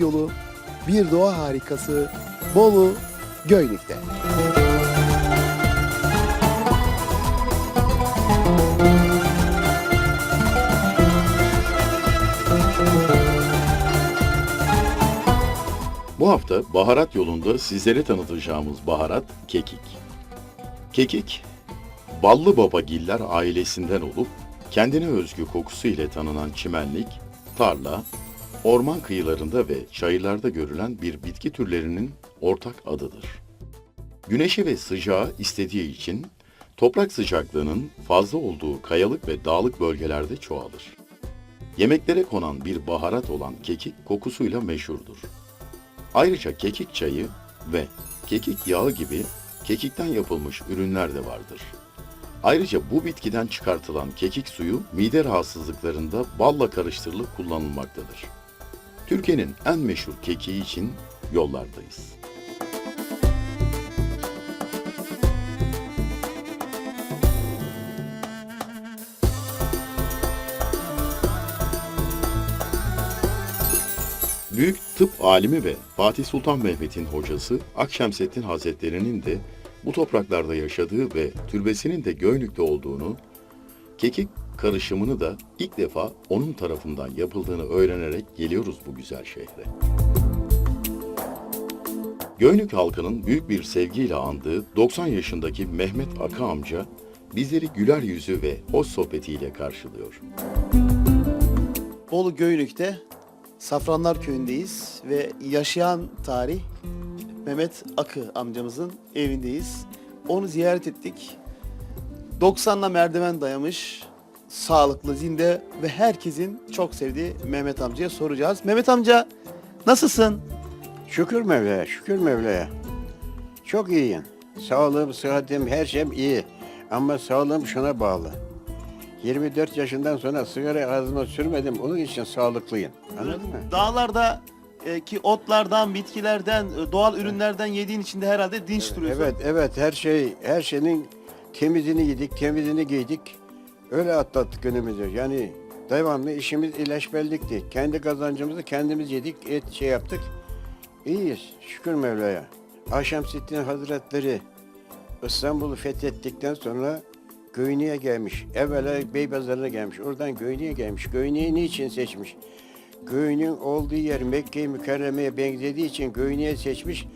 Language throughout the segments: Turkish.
yolu, bir doğa harikası Bolu Göynük'te. Bu hafta baharat yolunda sizlere tanıtacağımız baharat kekik. Kekik, Ballı Babagiller ailesinden olup kendine özgü kokusu ile tanınan çimenlik, tarla, orman kıyılarında ve çayırlarda görülen bir bitki türlerinin ortak adıdır. Güneşi ve sıcağı istediği için toprak sıcaklığının fazla olduğu kayalık ve dağlık bölgelerde çoğalır. Yemeklere konan bir baharat olan kekik kokusuyla meşhurdur. Ayrıca kekik çayı ve kekik yağı gibi kekikten yapılmış ürünler de vardır. Ayrıca bu bitkiden çıkartılan kekik suyu mide rahatsızlıklarında balla karıştırılıp kullanılmaktadır. Türkiye'nin en meşhur kekiği için yollardayız. Büyük tıp alimi ve Fatih Sultan Mehmet'in hocası Akşemseddin Hazretleri'nin de bu topraklarda yaşadığı ve türbesinin de Göynük'te olduğunu, kekik karışımını da ilk defa onun tarafından yapıldığını öğrenerek geliyoruz bu güzel şehre. Göynük halkının büyük bir sevgiyle andığı 90 yaşındaki Mehmet Aka amca bizleri güler yüzü ve hoş sohbetiyle karşılıyor. Bolu Göynük'te Safranlar Köyü'ndeyiz ve yaşayan tarih Mehmet Akı amcamızın evindeyiz. Onu ziyaret ettik. 90'la merdiven dayamış, sağlıklı, zinde ve herkesin çok sevdiği Mehmet amcaya soracağız. Mehmet amca nasılsın? Şükür Mevla'ya, şükür Mevla'ya. Çok iyiyim. Sağlığım, sıhhatim, her şeyim iyi. Ama sağlığım şuna bağlı. 24 yaşından sonra sigara ağzıma sürmedim. Onun için sağlıklıyım. Anladın mı? Dağlarda e, ki otlardan, bitkilerden, e, doğal ürünlerden yediğin için de herhalde dinç duruyorsun. Evet, evet. Her şey, her şeyin temizini yedik, temizini giydik. Öyle atlattık günümüzü. Yani devamlı işimiz ilaçbellikti. Kendi kazancımızı kendimiz yedik, et şey yaptık. İyiyiz. Şükür Mevla'ya. Akşemseddin Hazretleri İstanbul'u fethettikten sonra Göynü'ye gelmiş. Evvela Beypazarı'na gelmiş. Oradan Göynü'ye gelmiş. Göynü'yü niçin seçmiş? Göynük'ün olduğu yer Mekke-i Mükerreme'ye benzediği için Göynü'ye seçmiş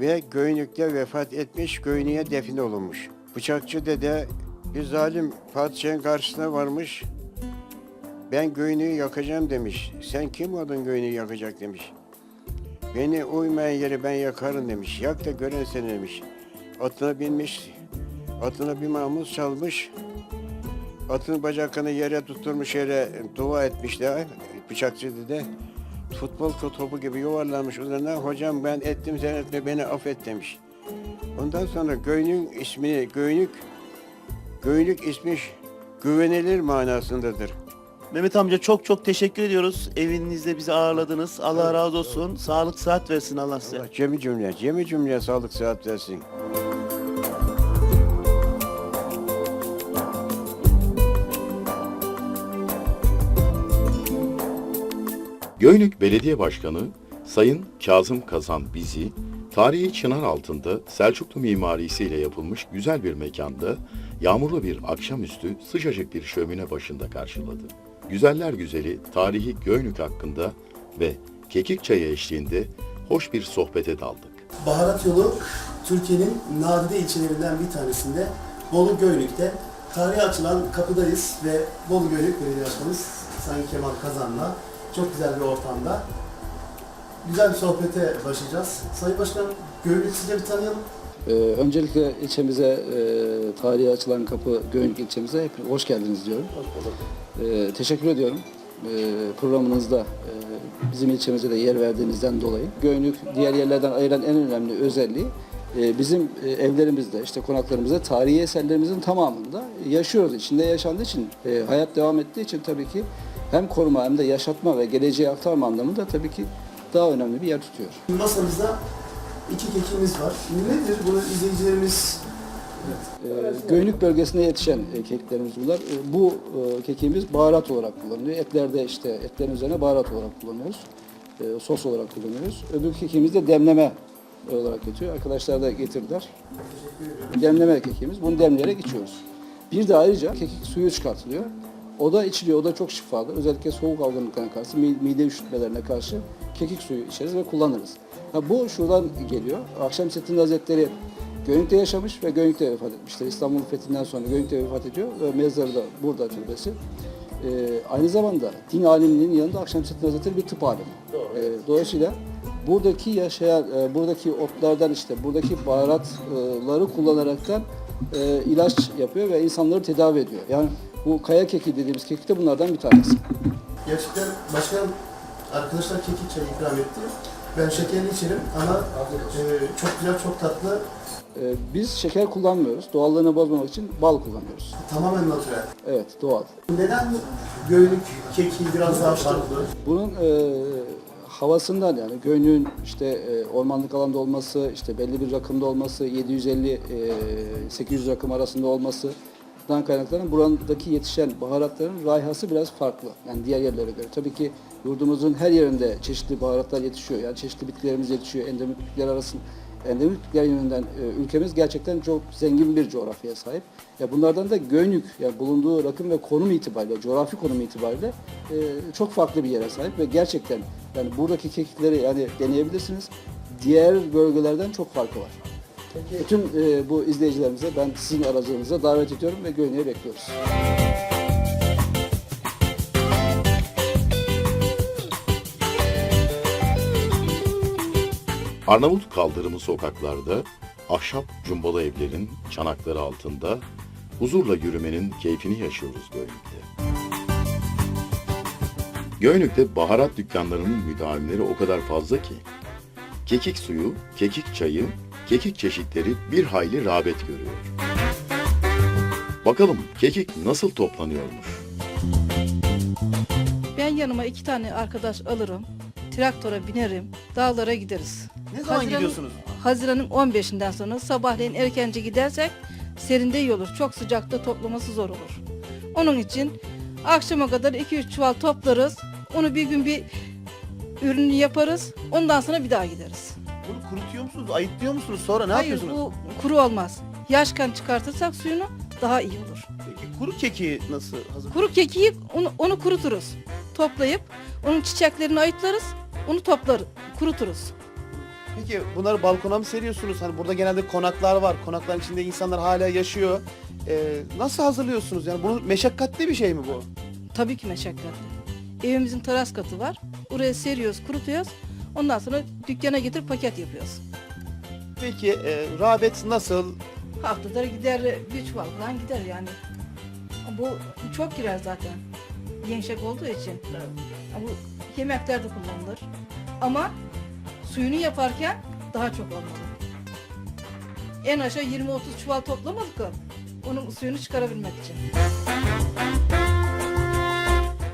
ve Göynük'te vefat etmiş, Göynü'ye defin olunmuş. Bıçakçı dede bir zalim padişahın karşısına varmış. Ben Göynü'yü yakacağım demiş. Sen kim oldun Göynü'yü yakacak demiş. Beni uymayan yeri ben yakarım demiş. Yak da gören seni demiş. Atına binmiş. Atına bir mamuz çalmış. Atın bacakını yere tutturmuş yere dua etmişler. Bıçakçı dede. Futbol topu gibi yuvarlanmış üzerine. Hocam ben ettim sen etme beni affet demiş. Ondan sonra Göynük ismini Göynük Göynük ismi güvenilir manasındadır. Mehmet amca çok çok teşekkür ediyoruz. Evinizde bizi ağırladınız. Allah razı olsun. Sağlık sıhhat versin Allah size. Allah cemi cümle, cemi cümle sağlık sıhhat versin. Göynük Belediye Başkanı Sayın Kazım Kazan bizi tarihi çınar altında Selçuklu mimarisiyle yapılmış güzel bir mekanda yağmurlu bir akşamüstü sıcacık bir şömine başında karşıladı. Güzeller güzeli tarihi Göynük hakkında ve kekik çayı eşliğinde hoş bir sohbete daldık. Baharat yolu Türkiye'nin nadide ilçelerinden bir tanesinde Bolu Göynük'te. Tarihe açılan kapıdayız ve Bolu Göynük Belediye Başkanımız Sayın Kemal Kazan'la çok güzel bir ortamda güzel bir sohbete başlayacağız. Sayın Başkanım Göynük size bir tanıyalım. Ee, öncelikle ilçemize, e, tarihi açılan kapı Göynük ilçemize hep hoş geldiniz diyorum. Ee, teşekkür ediyorum ee, programınızda e, bizim ilçemize de yer verdiğinizden dolayı. Göynük diğer yerlerden ayıran en önemli özelliği e, bizim e, evlerimizde, işte konaklarımızda, tarihi eserlerimizin tamamında yaşıyoruz. İçinde yaşandığı için, e, hayat devam ettiği için tabii ki hem koruma hem de yaşatma ve geleceğe aktarma anlamında tabii ki daha önemli bir yer tutuyor. Masamızda iki kekimiz var. Nedir bunu izleyicilerimiz Ee, Göynük bölgesinde yetişen e, keklerimiz bunlar. E, Bu e, kekiğimiz baharat olarak kullanılıyor. Etlerde işte etlerin üzerine baharat olarak kullanıyoruz. e, sos olarak kullanıyoruz. Öbür kekiğimiz de demleme olarak geçiyor. Arkadaşlar da getirdiler. Demleme kekiğimiz. Bunu demleyerek içiyoruz. Bir de ayrıca kekik suyu çıkartılıyor. O da içiliyor. O da çok şifalı. Özellikle soğuk algınlıklarına karşı, mi- mide üşütmelerine karşı kekik suyu içeriz ve kullanırız. Ha, bu şuradan geliyor. Akşemseddin Hazretleri Göynük'te yaşamış ve Göynük'te vefat etmiştir. İstanbul fethinden sonra Göynük'te vefat ediyor ve mezarı da burada türbesi. Ee, aynı zamanda din aliminin yanında Akşemseddin Hazretleri bir tıp alimi. Ee, dolayısıyla buradaki yaşayan, e, buradaki otlardan işte buradaki baharatları kullanaraktan e, ilaç yapıyor ve insanları tedavi ediyor. Yani bu kaya keki dediğimiz kekik de bunlardan bir tanesi. Gerçekten başkanım arkadaşlar kekik çayı ikram etti. Ben şekerli içerim ama e, çok güzel, çok tatlı, Ee, biz şeker kullanmıyoruz. Doğallığını bozmamak için bal kullanıyoruz. tamamen natürel. Evet, doğal. Neden göynük keki biraz daha farklı? Bunun e, havasından yani Göynük'ün işte e, ormanlık alanda olması, işte belli bir rakımda olması, 750 e, 800 rakım arasında olmasından kaynaklanan buradaki yetişen baharatların rayhası biraz farklı. Yani diğer yerlere göre. Tabii ki yurdumuzun her yerinde çeşitli baharatlar yetişiyor. Yani çeşitli bitkilerimiz yetişiyor. Endemik bitkiler arasında endemik bitkiler yönünden e, ülkemiz gerçekten çok zengin bir coğrafyaya sahip. Ya bunlardan da Göynük yani bulunduğu rakım ve konum itibariyle, coğrafi konum itibariyle e, çok farklı bir yere sahip ve gerçekten yani buradaki kekikleri yani deneyebilirsiniz. Diğer bölgelerden çok farkı var. Bütün e, bu izleyicilerimize ben sizin aracılığınıza davet ediyorum ve Göynük'e bekliyoruz. Arnavut kaldırımı sokaklarda, ahşap cumbalı evlerin çanakları altında huzurla yürümenin keyfini yaşıyoruz Göynük'te. Göynük'te baharat dükkanlarının müdavimleri o kadar fazla ki, kekik suyu, kekik çayı, kekik çeşitleri bir hayli rağbet görüyor. Bakalım kekik nasıl toplanıyormuş? Ben yanıma iki tane arkadaş alırım. Traktöre binerim. Dağlara gideriz. Ne zaman Haziran- gidiyorsunuz? Haziran'ın 15'inden sonra sabahleyin erkence gidersek serinde iyi olur. Çok sıcakta toplaması zor olur. Onun için akşama kadar 2-3 çuval toplarız. Onu bir gün bir ürünü yaparız. Ondan sonra bir daha gideriz. Bunu kurutuyor musunuz? Ayıtlıyor musunuz? Sonra ne Hayır yapıyorsunuz? bu kuru olmaz. Yaşken çıkartırsak suyunu daha iyi olur. Peki kuru keki nasıl hazır? Kuru kekiği onu, onu kuruturuz. Toplayıp onun çiçeklerini ayıtlarız. Onu toplar, kuruturuz. Peki bunları balkona mı seriyorsunuz? Hani burada genelde konaklar var. Konakların içinde insanlar hala yaşıyor. Ee, nasıl hazırlıyorsunuz? Yani bu meşakkatli bir şey mi bu? Tabii ki meşakkatli. Evimizin teras katı var. Oraya seriyoruz, kurutuyoruz. Ondan sonra dükkana getirip paket yapıyoruz. Peki e, rağbet nasıl? Haftada gider, bir çuval falan gider yani. Bu çok girer zaten. Yenşek olduğu için. Bu yemeklerde kullanılır. Ama suyunu yaparken daha çok olmalı. En aşağı 20-30 çuval toplamadık mı? Onun suyunu çıkarabilmek için.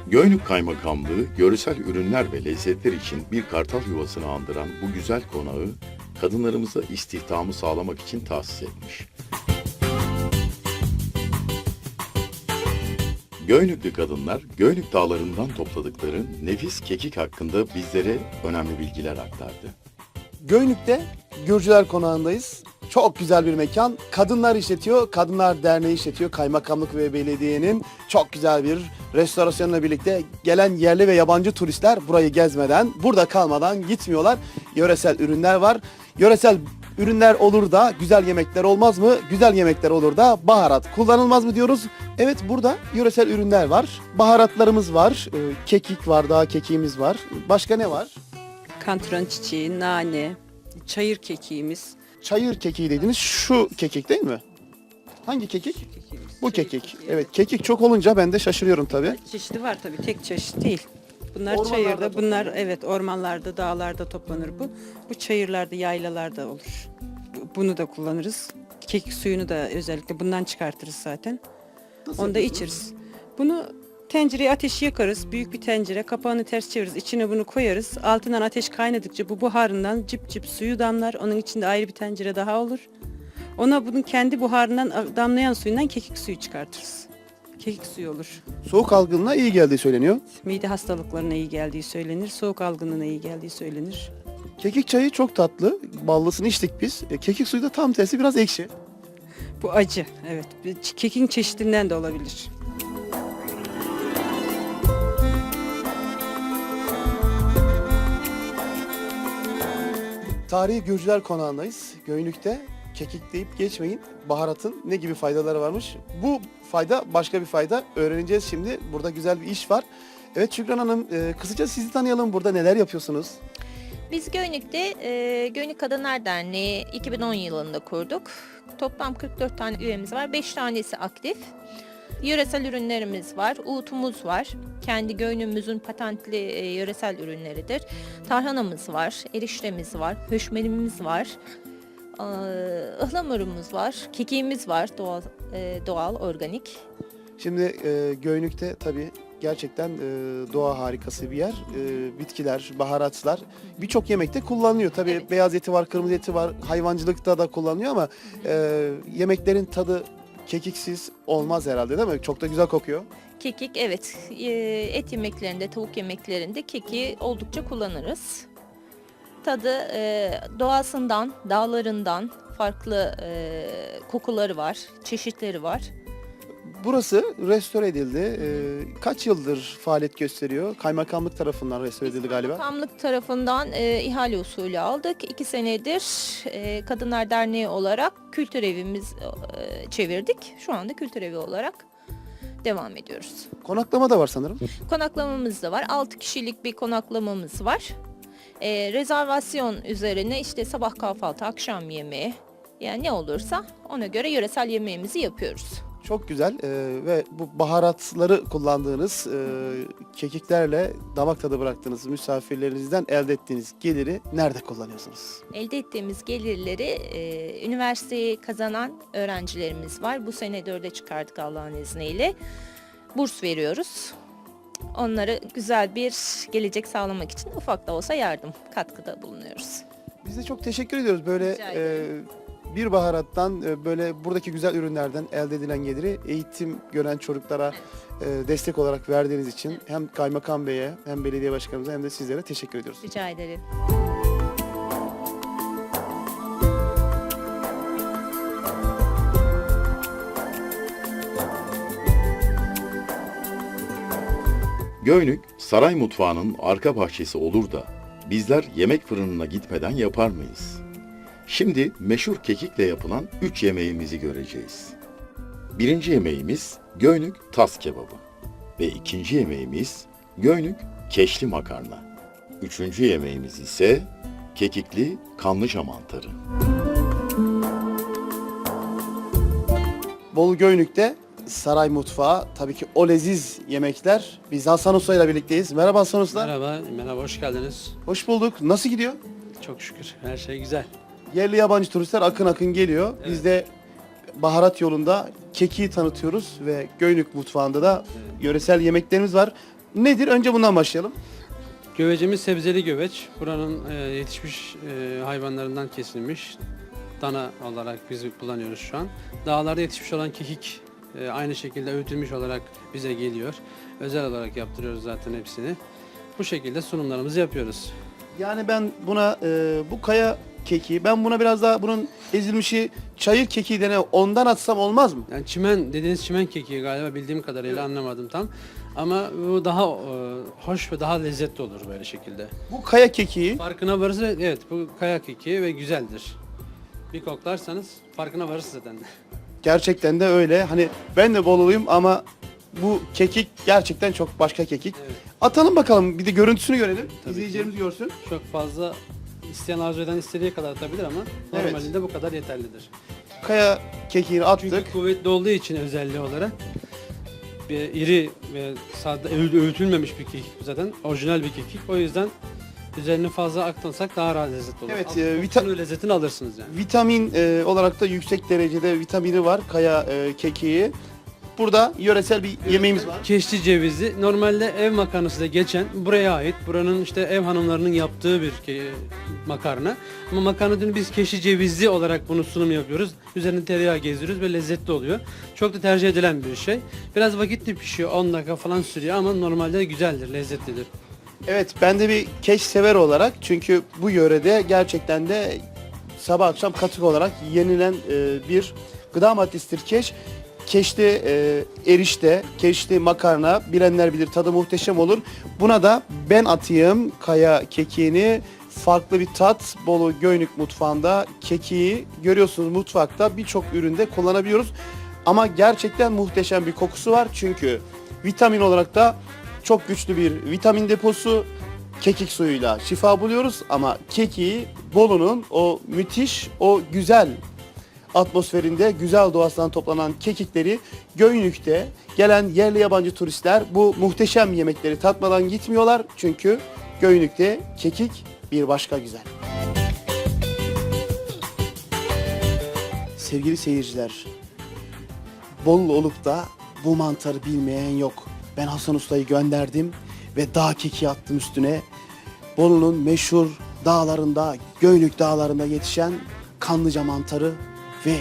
Göynük Kaymakamlığı görsel ürünler ve lezzetler için bir kartal yuvasını andıran bu güzel konağı kadınlarımıza istihdamı sağlamak için tahsis etmiş. Göynüklü kadınlar Göynük dağlarından topladıkları nefis kekik hakkında bizlere önemli bilgiler aktardı. Göynük'te Gürcüler Konağı'ndayız. Çok güzel bir mekan. Kadınlar işletiyor. Kadınlar Derneği işletiyor. Kaymakamlık ve belediyenin çok güzel bir restorasyonla birlikte gelen yerli ve yabancı turistler burayı gezmeden, burada kalmadan gitmiyorlar. Yöresel ürünler var. Yöresel ürünler olur da güzel yemekler olmaz mı? Güzel yemekler olur da baharat kullanılmaz mı diyoruz. Evet burada yöresel ürünler var. Baharatlarımız var. Ee, Kekik var, daha kekiğimiz var. Başka ne var? Kantron çiçeği, nane, çayır kekiğimiz. Çayır kekiği dediğimiz şu kekik değil mi? Hangi kekik? Bu kekik. Evet kekik çok olunca ben de şaşırıyorum tabii. Çeşidi var tabii tek çeşit değil. Bunlar Ormanlarda çayırda, bunlar toplanıyor. evet ormanlarda, dağlarda toplanır bu. Bu çayırlarda, yaylalarda olur. Bu- Bunu da kullanırız. Kekik suyunu da özellikle bundan çıkartırız zaten. Onu da içeriz. Bunu tencereye ateşi yakarız. Büyük bir tencere. Kapağını ters çeviririz. İçine bunu koyarız. Altından ateş kaynadıkça bu buharından cip cip suyu damlar. Onun içinde ayrı bir tencere daha olur. Ona bunun kendi buharından damlayan suyundan kekik suyu çıkartırız. kekik suyu olur. Soğuk algınlığına iyi geldiği söyleniyor. Mide hastalıklarına iyi geldiği söylenir. Soğuk algınlığına iyi geldiği söylenir. Kekik çayı çok tatlı. Ballısını içtik biz. E, kekik suyu da tam tersi biraz ekşi. Bu acı. Evet. Kekin çeşidinden de olabilir. Tarihi Gürcüler Konağı'ndayız. Göynük'te kekik deyip geçmeyin. Baharatın ne gibi faydaları varmış? Bu fayda başka bir fayda. Öğreneceğiz şimdi. Burada güzel bir iş var. Evet Şükran Hanım, e, kısaca sizi tanıyalım. Burada neler yapıyorsunuz? Biz Göynük'te e, Göynük Kadınlar Derneği 2010 yılında kurduk. Toplam 44 tane üyemiz var. 5 tanesi aktif. Yöresel ürünlerimiz var. Uğutumuz var. Kendi Göynük'ümüzün patentli e, yöresel ürünleridir. Tarhanamız var. Eriştemiz var. Höşmelimiz var. Ee, ıhlamurumuz var. Kekiğimiz var. Doğal, e, doğal organik. Şimdi e, Göynük'te tabii gerçekten e, doğa harikası bir yer. E, bitkiler, baharatlar birçok yemekte kullanılıyor. Tabii Evet. beyaz eti var, kırmızı eti var. Hayvancılıkta da kullanılıyor ama e, yemeklerin tadı kekiksiz olmaz herhalde değil mi? Çok da güzel kokuyor. Kekik evet e, et yemeklerinde tavuk yemeklerinde keki oldukça kullanırız. Tadı e, doğasından, dağlarından farklı e, kokuları var, çeşitleri var. Burası restore edildi. E, kaç yıldır faaliyet gösteriyor? Kaymakamlık tarafından restore edildi galiba. Bakanlık tarafından e, ihale usulü aldık. İki senedir e, Kadınlar Derneği olarak kültür evimiz e, çevirdik. Şu anda kültür evi olarak devam ediyoruz. Konaklama da var sanırım. Konaklamamız da var. 6 kişilik bir konaklamamız var. Ee, rezervasyon üzerine işte sabah kahvaltı, akşam yemeği yani ne olursa ona göre yöresel yemeğimizi yapıyoruz. Çok güzel e, ve bu baharatları kullandığınız e, kekiklerle damak tadı bıraktığınız misafirlerinizden elde ettiğiniz geliri nerede kullanıyorsunuz? Elde ettiğimiz gelirleri e, üniversiteyi kazanan öğrencilerimiz var. Bu sene dörde çıkardık Allah'ın izniyle. Burs veriyoruz. Onlara güzel bir gelecek sağlamak için ufak da olsa yardım, katkıda bulunuyoruz. Biz de çok teşekkür ediyoruz böyle Rica e. bir baharattan e, böyle buradaki güzel ürünlerden elde edilen geliri eğitim gören çocuklara e, destek olarak verdiğiniz için hem Kaymakam Bey'e hem belediye başkanımıza hem de sizlere teşekkür ediyoruz. Rica ederim. Göynük, saray mutfağının arka bahçesi olur da bizler yemek fırınına gitmeden yapar mıyız? Şimdi meşhur kekikle yapılan üç yemeğimizi göreceğiz. Birinci yemeğimiz Göynük tas kebabı ve ikinci yemeğimiz Göynük keşli makarna. Üçüncü yemeğimiz ise kekikli kanlıca mantarı. Bolu Göynük'te saray mutfağı tabii ki o leziz yemekler. Biz Hasan Usta ile birlikteyiz. Merhaba Hasan Usta. Merhaba, merhaba hoş geldiniz. Hoş bulduk. Nasıl gidiyor? Çok şükür her şey güzel. Yerli yabancı turistler akın akın geliyor. Biz de baharat yolunda kekiği tanıtıyoruz ve Göynük mutfağında da yöresel yemeklerimiz var. Nedir? Önce bundan başlayalım. Gövecimiz sebzeli göveç. Buranın e, yetişmiş e, hayvanlarından kesilmiş. Dana olarak biz kullanıyoruz şu an. Dağlarda yetişmiş olan kekik e, aynı şekilde öğütülmüş olarak bize geliyor. Özel olarak yaptırıyoruz zaten hepsini. Bu şekilde sunumlarımızı yapıyoruz. Yani ben buna e, bu kaya kekiği, ben buna biraz daha bunun ezilmişi çayır kekiği dene ondan atsam olmaz mı? Yani çimen dediğiniz çimen kekiği galiba bildiğim kadarıyla anlamadım tam. Ama bu daha e, hoş ve daha lezzetli olur böyle şekilde. Bu kaya kekiği Farkına varırsa evet bu kaya keki ve güzeldir. Bir koklarsanız farkına varırsınız zaten. gerçekten de öyle. Hani ben de Boluluyum ama bu kekik gerçekten çok başka kekik. Evet. Atalım bakalım bir de görüntüsünü görelim. Tabii İzleyicilerimiz görsün. Çok fazla isteyen arzu eden istediği kadar atabilir ama Evet. normalinde bu kadar yeterlidir. Kaya kekiğini attık. Çünkü kuvvetli olduğu için özelliği olarak bir iri ve sade öğü- öğütülmemiş bir kekik bu zaten. Orijinal bir kekik. O yüzden üzerine fazla aktansak daha rahat lezzetli olur. Evet, Alt e, vita- lezzetini alırsınız yani. Vitamin e, olarak da yüksek derecede vitamini var kaya e, kekiği. Burada yöresel bir yemeğimiz var. Keşti cevizi normalde ev makarnası da geçen buraya ait. Buranın işte ev hanımlarının yaptığı bir ke- makarna. Ama makarna dün biz keşti cevizi olarak bunu sunum yapıyoruz. Üzerine tereyağı gezdiriyoruz ve lezzetli oluyor. Çok da tercih edilen bir şey. Biraz vakitli pişiyor 10 dakika falan sürüyor ama normalde güzeldir, lezzetlidir. Evet ben de bir keş sever olarak çünkü bu yörede gerçekten de sabah akşam katık olarak yenilen e, bir gıda maddesidir keş. Keşli e, erişte, keşli makarna bilenler bilir tadı muhteşem olur. Buna da ben atayım kaya kekiğini farklı bir tat Bolu Göynük mutfağında kekiği görüyorsunuz mutfakta birçok üründe kullanabiliyoruz. Ama gerçekten muhteşem bir kokusu var çünkü vitamin olarak da çok güçlü bir vitamin deposu. Kekik suyuyla şifa buluyoruz ama kekiği Bolu'nun o müthiş, o güzel atmosferinde güzel doğasından toplanan kekikleri Göynük'te gelen yerli yabancı turistler bu muhteşem yemekleri tatmadan gitmiyorlar. Çünkü Göynük'te kekik bir başka güzel. Sevgili seyirciler, Bolu olup da bu mantarı bilmeyen yok. Ben Hasan Usta'yı gönderdim ve dağ keki attım üstüne. Bolu'nun meşhur dağlarında, Göynük dağlarında yetişen kanlıca mantarı ve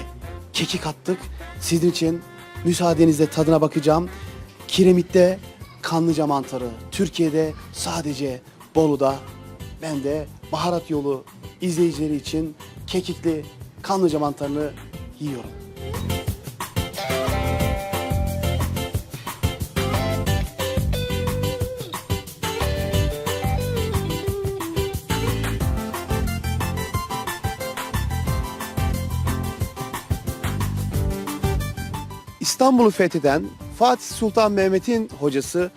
kekik attık. Sizin için müsaadenizle tadına bakacağım. Kiremit'te kanlıca mantarı. Türkiye'de sadece Bolu'da. Ben de baharat yolu izleyicileri için kekikli kanlıca mantarını yiyorum. İstanbul'u fetheden Fatih Sultan Mehmet'in hocası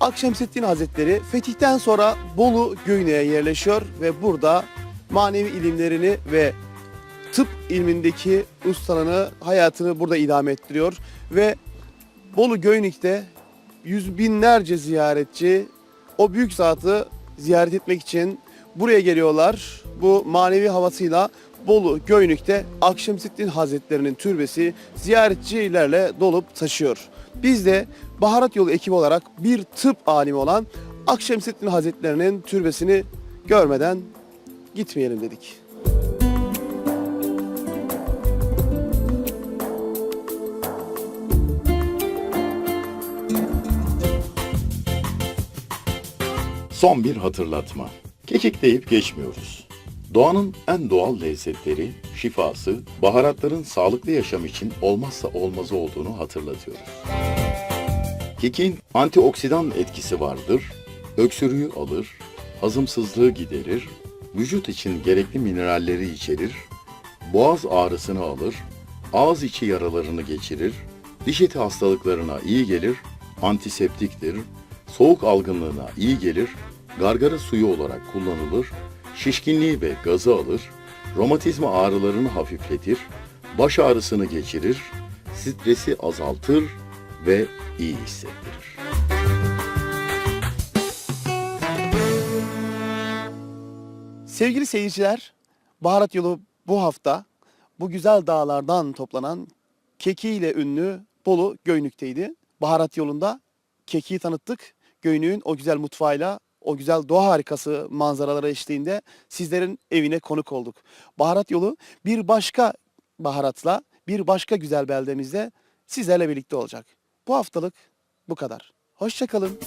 Akşemseddin Hazretleri fetihten sonra Bolu Göynük'e yerleşiyor ve burada manevi ilimlerini ve tıp ilmindeki ustalığını, hayatını burada idame ettiriyor ve Bolu Göynük'te yüz binlerce ziyaretçi o büyük zatı ziyaret etmek için buraya geliyorlar. Bu manevi havasıyla Bolu Göynük'te Akşemseddin Hazretleri'nin türbesi ziyaretçilerle dolup taşıyor. Biz de Baharat Yolu ekibi olarak bir tıp alimi olan Akşemseddin Hazretleri'nin türbesini görmeden gitmeyelim dedik. Son bir hatırlatma. Kekik deyip geçmiyoruz. Doğanın en doğal lezzetleri, şifası, baharatların sağlıklı yaşam için olmazsa olmazı olduğunu hatırlatıyoruz. Kekin antioksidan etkisi vardır, öksürüğü alır, hazımsızlığı giderir, vücut için gerekli mineralleri içerir, boğaz ağrısını alır, ağız içi yaralarını geçirir, diş eti hastalıklarına iyi gelir, antiseptiktir, soğuk algınlığına iyi gelir, gargara suyu olarak kullanılır, şişkinliği ve gazı alır, romatizma ağrılarını hafifletir, baş ağrısını geçirir, stresi azaltır ve iyi hissettirir. Sevgili seyirciler, Baharat Yolu bu hafta bu güzel dağlardan toplanan kekiğiyle ünlü Bolu Göynük'teydi. Baharat Yolu'nda kekiği tanıttık. Göynük'ün o güzel mutfağıyla, o güzel doğa harikası manzaraları eşliğinde sizlerin evine konuk olduk. Baharat Yolu bir başka baharatla, bir başka güzel beldemizde sizlerle birlikte olacak. Bu haftalık bu kadar. Hoşçakalın.